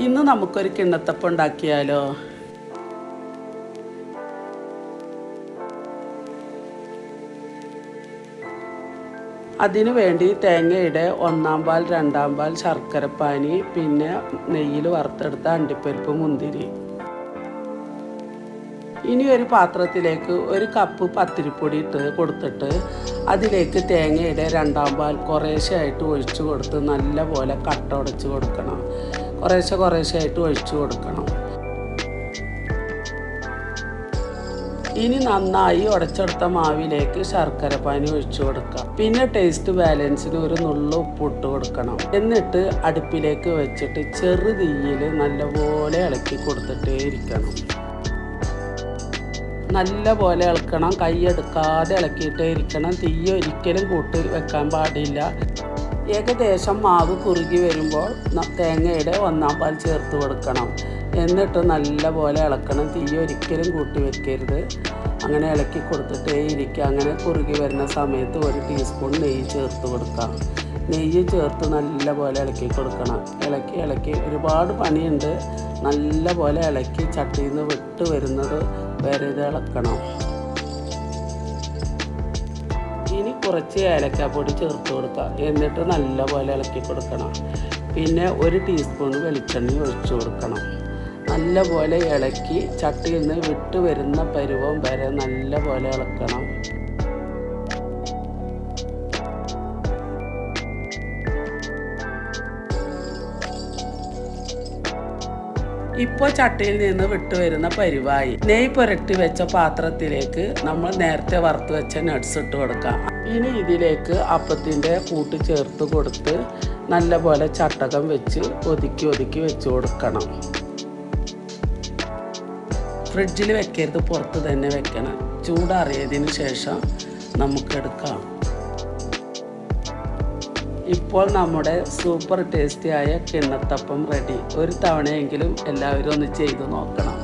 ഇന്ന് നമുക്കൊരു കിണ്ണത്തപ്പം ഉണ്ടാക്കിയാലോ? അതിനു വേണ്ടി തേങ്ങയുടെ ഒന്നാം പാൽ രണ്ടാം പാൽ ശർക്കരപ്പാനി പിന്നെ നെയ്യിൽ വറുത്തെടുത്ത അണ്ടിപ്പരിപ്പ് മുന്തിരി. ഇനി ഒരു പാത്രത്തിലേക്ക് ഒരു കപ്പ് പത്തിരിപ്പൊടി ഇട്ട് കൊടുത്തിട്ട് അതിലേക്ക് തേങ്ങയുടെ രണ്ടാം പാൽ കുറേശ്ശെ ആയിട്ട് ഒഴിച്ചു കൊടുത്ത് നല്ല പോലെ കട്ട ഉടച്ച് കൊടുക്കണം. കുറേശ്ശെ കുറേശ്ശെ ആയിട്ട് ഒഴിച്ചു കൊടുക്കണം. ഇനി നന്നായി ഉടച്ചെടുത്ത മാവിലേക്ക് ശർക്കര പാനി ഒഴിച്ചു കൊടുക്കാം പിന്നെ ടേസ്റ്റ് ബാലൻസിന് ഒരു നുള്ള ഉപ്പിട്ട് കൊടുക്കണം. എന്നിട്ട് അടുപ്പിലേക്ക് വെച്ചിട്ട് ചെറു തീയിൽ നല്ലപോലെ ഇളക്കി കൊടുത്തിട്ടേ ഇരിക്കണം. നല്ല പോലെ ഇളക്കണം കൈയെടുക്കാതെ ഇളക്കിയിട്ടേ ഇരിക്കണം. തീ ഒരിക്കലും കൂട്ടി വെക്കാൻ പാടില്ല. ഏകദേശം മാവ് കുറുകി വരുമ്പോൾ തേങ്ങയുടെ ഒന്നാം പാൽ ചേർത്ത് കൊടുക്കണം. എന്നിട്ട് നല്ലപോലെ ഇളക്കണം. തീ ഒരിക്കലും കൂട്ടി വെക്കരുത്. അങ്ങനെ ഇളക്കി കൊടുത്തിട്ടേ ഇരിക്കുക അങ്ങനെ കുറുകി വരുന്ന സമയത്ത് ഒരു ടീസ്പൂൺ നെയ്യ് ചേർത്ത് കൊടുക്കാം. നെയ്യ് ചേർത്ത് നല്ലപോലെ ഇളക്കി കൊടുക്കണം. ഇളക്കി ഇളക്കി ഒരുപാട് പണിയുണ്ട്. നല്ലപോലെ ഇളക്കി ചട്ടിയിൽ നിന്ന് വിട്ട് വരുന്നത് വരെ ഇത് ഇളക്കണം. ഇനി കുറച്ച് ഏലക്കാപ്പൊടി ചേർത്ത് കൊടുക്കുക. എന്നിട്ട് നല്ലപോലെ ഇളക്കി കൊടുക്കണം. പിന്നെ ഒരു ടീസ്പൂൺ വെളിച്ചെണ്ണ ഒഴിച്ചു കൊടുക്കണം. നല്ലപോലെ ഇളക്കി ചട്ടിയിൽ നിന്ന് വിട്ടു വരുന്ന പരുവം വരെ നല്ലപോലെ ഇളക്കണം. ഇപ്പോൾ ചട്ടിയിൽ നിന്ന് വിട്ടുവരുന്ന പരിവായി. നെയ് പുരട്ടി വെച്ച പാത്രത്തിലേക്ക് നമ്മൾ നേരത്തെ വറുത്ത് വെച്ച നട്ട്സ് ഇട്ട് കൊടുക്കാം. ഇനി ഇതിലേക്ക് അപ്പത്തിന്റെ കൂട്ട് ചേർത്ത് കൊടുത്ത് നല്ലപോലെ ചട്ടകം വെച്ച് ഒതുക്കി ഒതുക്കി വെച്ച് കൊടുക്കണം. ഫ്രിഡ്ജിൽ വെക്കരുത് പുറത്ത് തന്നെ വെക്കണം. ചൂടാറിയതിന് ശേഷം നമുക്കെടുക്കാം ഇപ്പോൾ നമ്മുടെ സൂപ്പർ ടേസ്റ്റിയായ കിണ്ണത്തപ്പം റെഡി ഒരു തവണയെങ്കിലും എല്ലാവരും ഒന്ന് ചെയ്തു നോക്കണം.